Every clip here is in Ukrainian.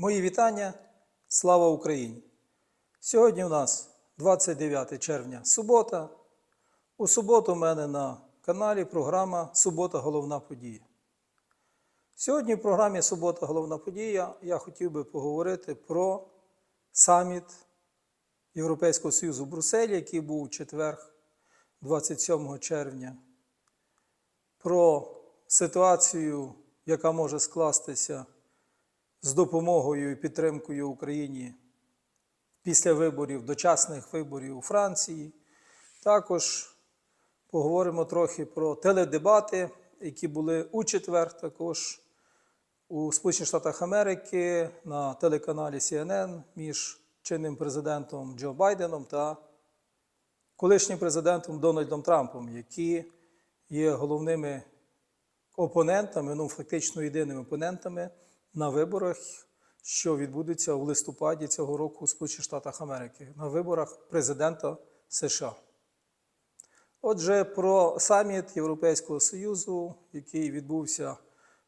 Мої вітання. Слава Україні! Сьогодні у нас 29 червня, субота. У суботу у мене на каналі програма Субота головна подія. Сьогодні в програмі Субота головна подія я хотів би поговорити про саміт Європейського Союзу в Брюсселі, який був у четвер, 27 червня, про ситуацію, яка може скластися з допомогою і підтримкою Україні після виборів, дочасних виборів у Франції. Також поговоримо трохи про теледебати, які були у четвер, також у Сполучених Штатах Америки на телеканалі CNN між чинним президентом Джо Байденом та колишнім президентом Дональдом Трампом, які є головними опонентами, ну фактично єдиними опонентами на виборах, що відбудуться у листопаді цього року у Сполучених Штатах Америки, на виборах президента США. Отже, про саміт Європейського Союзу, який відбувся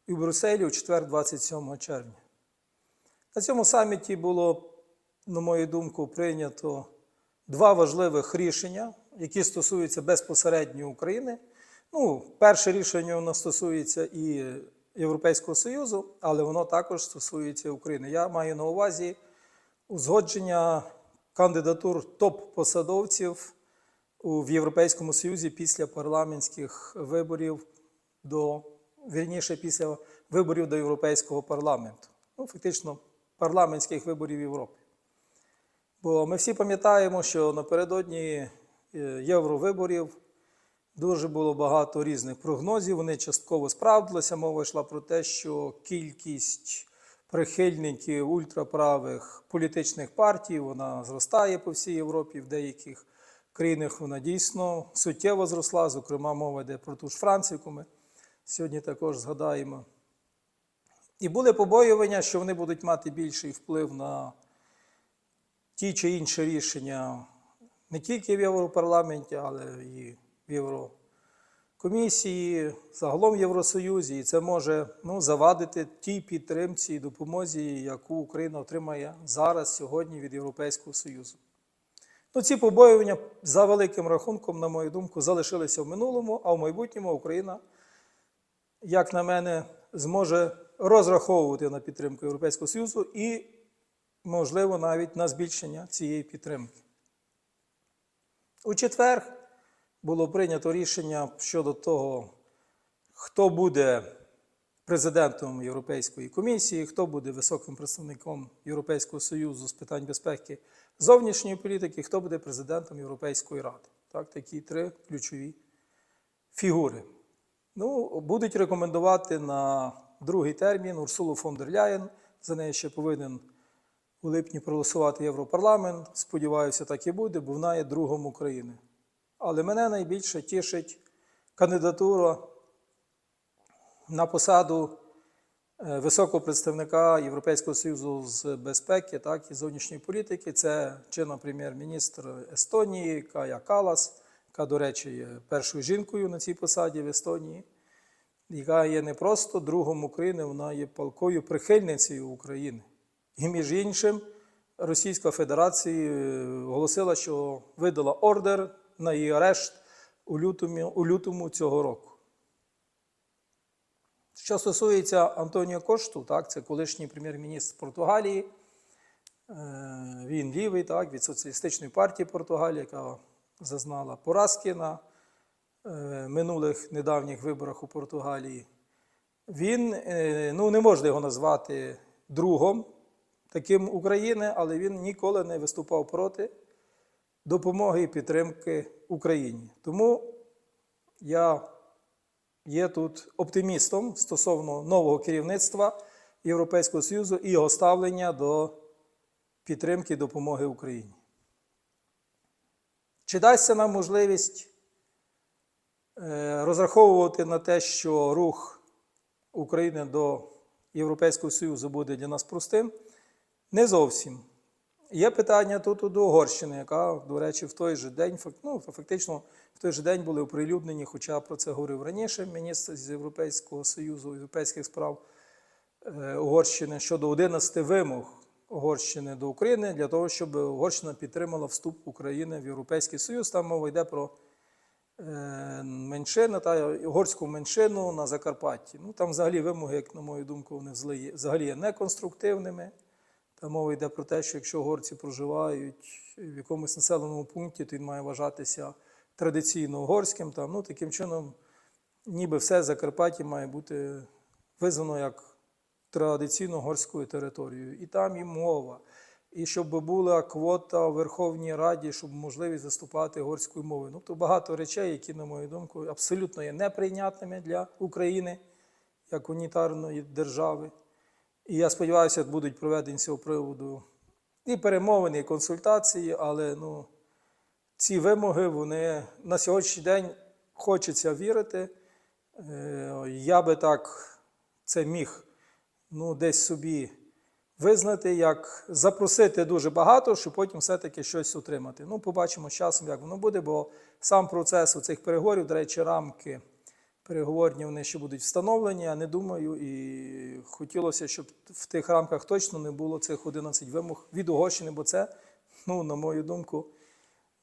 в Брюсселі у четвер, 27 червня. На цьому саміті було, на мою думку, прийнято два важливих рішення, які стосуються безпосередньо України. Ну, перше рішення воно стосується і Європейського Союзу, але воно також стосується України. Я маю на увазі узгодження кандидатур топ-посадовців в Європейському Союзі після парламентських виборів до вірніше після виборів до Європейського парламенту. Ну, фактично, парламентських виборів Європи. Бо ми всі пам'ятаємо, що напередодні е, євровиборів дуже було багато різних прогнозів. Вони частково справдилися. Мова йшла про те, що кількість прихильників ультраправих політичних партій вона зростає по всій Європі. В деяких країнах вона дійсно суттєво зросла. Зокрема, мова йде про ту ж Францію, яку ми сьогодні також згадаємо. І були побоювання, що вони будуть мати більший вплив на ті чи інші рішення не тільки в Європарламенті, але і в Єврокомісії, загалом в Євросоюзі. І це може ну, завадити тій підтримці і допомозі, яку Україна отримає зараз, сьогодні від Європейського Союзу. Ну, ці побоювання за великим рахунком, на мою думку, залишилися в минулому, а в майбутньому Україна, як на мене, зможе розраховувати на підтримку Європейського Союзу і, можливо, навіть на збільшення цієї підтримки. У четвер було прийнято рішення щодо того, хто буде президентом Європейської комісії, хто буде високим представником Європейського Союзу з питань безпеки зовнішньої політики, хто буде президентом Європейської ради. Так, такі три ключові фігури. Ну, будуть рекомендувати на другий термін Урсулу фон дер Ляєн. За неї ще повинен у липні проголосувати Європарламент. Сподіваюся, так і буде, бо вона є другом України. Але мене найбільше тішить кандидатура на посаду е, високого представника Європейського Союзу з безпеки так, і зовнішньої політики. Це чинна прем'єр-міністр Естонії Кая Калас, яка, до речі, є першою жінкою на цій посаді в Естонії, яка є не просто другом України, вона є палкою прихильницею України. І між іншим, Російська Федерація е, оголосила, що видала ордер на її арешт у лютому, у лютому цього року. Що стосується Антоніо Кошту, так, це колишній прем'єр-міністр Португалії. Е, Він лівий так, від Соціалістичної партії Португалії, яка зазнала поразки на е, минулих недавніх виборах у Португалії. Він е, ну, не можна його назвати другом таким України, але він ніколи не виступав проти допомоги і підтримки Україні. Тому я є тут оптимістом стосовно нового керівництва Європейського Союзу і його ставлення до підтримки і допомоги Україні. Чи дасться нам можливість е, розраховувати на те, що рух України до Європейського Союзу буде для нас простим? Не зовсім. Є питання тут до Угорщини, яка, до речі, в той же день, ну, фактично, в той же день були оприлюднені, хоча про це говорив раніше міністр з Європейського Союзу, європейських справ е, Угорщини щодо 11 вимог Угорщини до України для того, щоб Угорщина підтримала вступ України в Європейський Союз. Там мова йде про е, меншину та угорську меншину на Закарпатті. Ну там взагалі вимоги, як на мою думку, вони взагалі є неконструктивними. Там мова йде про те, що якщо угорці проживають в якомусь населеному пункті, то він має вважатися традиційно угорським. Там, ну, таким чином, ніби все Закарпаття має бути визнано як традиційно угорською територією. І там і мова. І щоб була квота в Верховній Раді, щоб можливість виступати угорською мовою. Ну, то багато речей, які, на мою думку, абсолютно є неприйнятними для України як унітарної держави. І я сподіваюся, будуть проведені з цього приводу і перемовини, і консультації, але ну, ці вимоги, вони на сьогоднішній день хочеться вірити. Е, Я би так це міг ну, десь собі визнати, як запросити дуже багато, щоб потім все-таки щось отримати. Ну, побачимо з часом, як воно буде, бо сам процес у цих переговорів, до речі, рамки переговорні вони ще будуть встановлені, я не думаю, і хотілося, щоб в тих рамках точно не було цих 11 вимог від Угорщини, бо це, ну, на мою думку,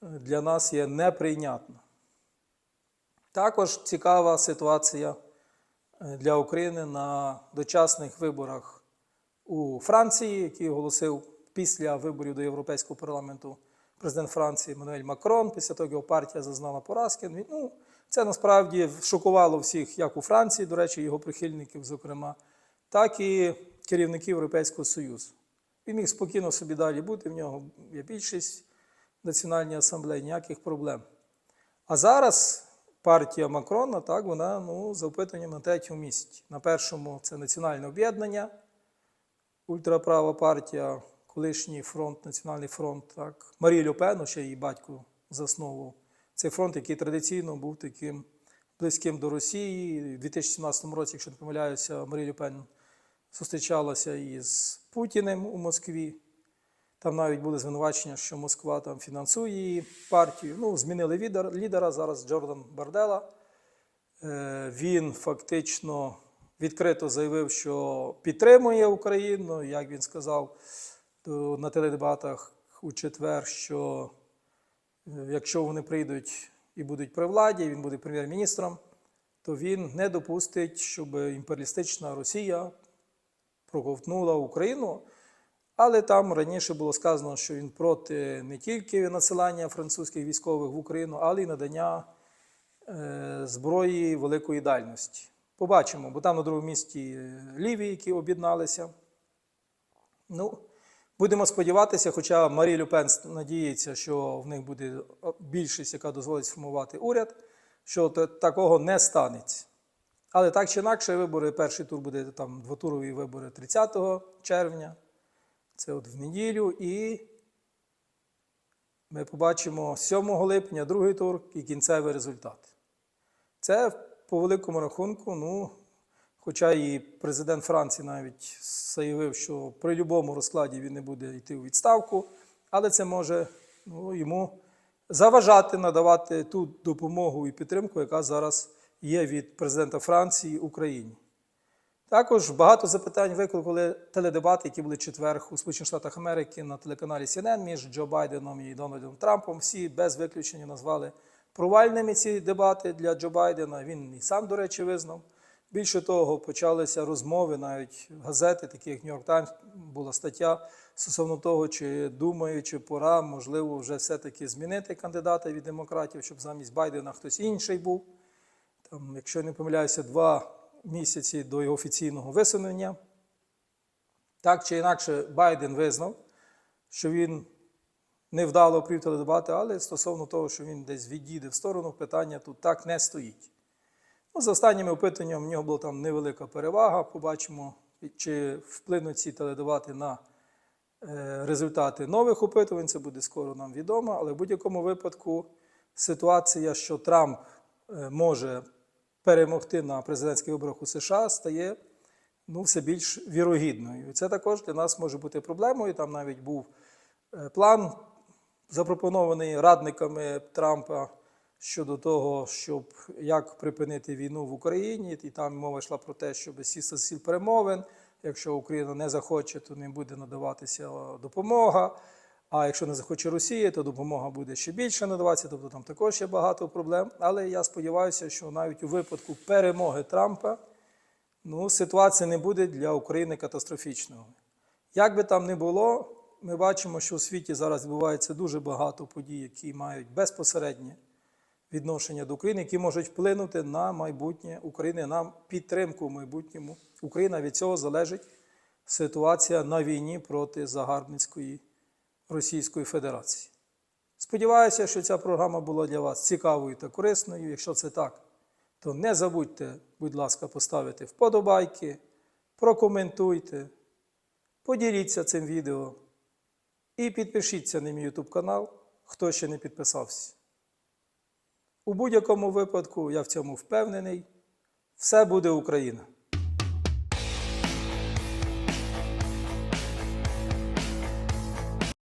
для нас є неприйнятно. Також цікава ситуація е, для України на дочасних виборах у Франції, який оголосив після виборів до Європейського парламенту президент Франції Еммануель Макрон. Після того його партія зазнала поразки. Ну, це насправді шокувало всіх, як у Франції, до речі, його прихильників, зокрема, так і керівників Європейського Союзу. Він міг спокійно собі далі бути, в нього є більшість Національній асамблеї, ніяких проблем. А зараз партія Макрона, так, вона ну, за опитуванням на третьому місці. На першому це національне об'єднання, ультраправа партія, колишній фронт, Національний фронт, так, Марії Люпену, ще її батько засновував. Цей фронт, який традиційно був таким близьким до Росії. У 2017 році, якщо не помиляюся, Марія Люпен зустрічалася із Путіним у Москві. Там навіть були звинувачення, що Москва там фінансує партію. Ну, змінили лідер, лідера зараз Джордан Бардела. Е, Він фактично відкрито заявив, що підтримує Україну. Як він сказав на теледебатах у четвер, що якщо вони прийдуть і будуть при владі, він буде прем'єр-міністром, то він не допустить, щоб імперіалістична Росія проковтнула Україну. Але там раніше було сказано, що він проти не тільки надсилання французьких військових в Україну, але й надання е, зброї великої дальності. Побачимо, бо там на другому місці е, ліві, які об'єдналися. Ну, будемо сподіватися, хоча Марі Люпен надіється, що в них буде більшість, яка дозволить сформувати уряд, що такого не станеться. Але так чи інакше, вибори, перший тур буде там двотурові вибори 30 червня. Це от в неділю, і ми побачимо 7 липня другий тур і кінцевий результат. Це по великому рахунку, ну, хоча і президент Франції навіть заявив, що при будь-якому розкладі він не буде йти у відставку, але це може ну, йому заважати надавати ту допомогу і підтримку, яка зараз є від президента Франції Україні. Також багато запитань викликали теледебати, які були четвер у Сполучених Штатах Америки на телеканалі CNN між Джо Байденом і Дональдом Трампом. Всі без виключення назвали провальними ці дебати для Джо Байдена. Він і сам, до речі, визнав. Більше того, почалися розмови, навіть газети, такі як Нью-Йорк Таймс, була стаття стосовно того, чи думає, чи пора, можливо, вже все-таки змінити кандидата від демократів, щоб замість Байдена хтось інший був. Там, якщо не помиляюся, два місяці до його офіційного висунення. Так чи інакше, Байден визнав, що він невдало провів теледебати, але стосовно того, що він десь відійде в сторону, питання тут так не стоїть. Ну, за останніми опитуваннями в нього була там невелика перевага. Побачимо, чи вплинуть ці теледебати на е, результати нових опитувань. Це буде скоро нам відомо. Але в будь-якому випадку ситуація, що Трамп е, може перемогти на президентських виборах у США, стає ну, все більш вірогідною. І це також для нас може бути проблемою. Там навіть був е, план, запропонований радниками Трампа щодо того, щоб як припинити війну в Україні, і там мова йшла про те, щоб сісти сіл перемовин, Якщо Україна не захоче, то не буде надаватися допомога. А якщо не захоче Росія, то допомога буде ще більше надаватися. Тобто там також є багато проблем. Але я сподіваюся, що навіть у випадку перемоги Трампа ну, ситуація не буде для України катастрофічною. Як би там не було, ми бачимо, що у світі зараз відбувається дуже багато подій, які мають безпосереднє відношення до України, які можуть вплинути на майбутнє України, на підтримку в майбутньому. Україна від цього залежить ситуація на війні проти загарбницької Російської Федерації. Сподіваюся, що ця програма була для вас цікавою та корисною. Якщо це так, то не забудьте, будь ласка, поставити вподобайки, прокоментуйте, поділіться цим відео і підпишіться на мій YouTube канал, хто ще не підписався. У будь-якому випадку, я в цьому впевнений, все буде Україна.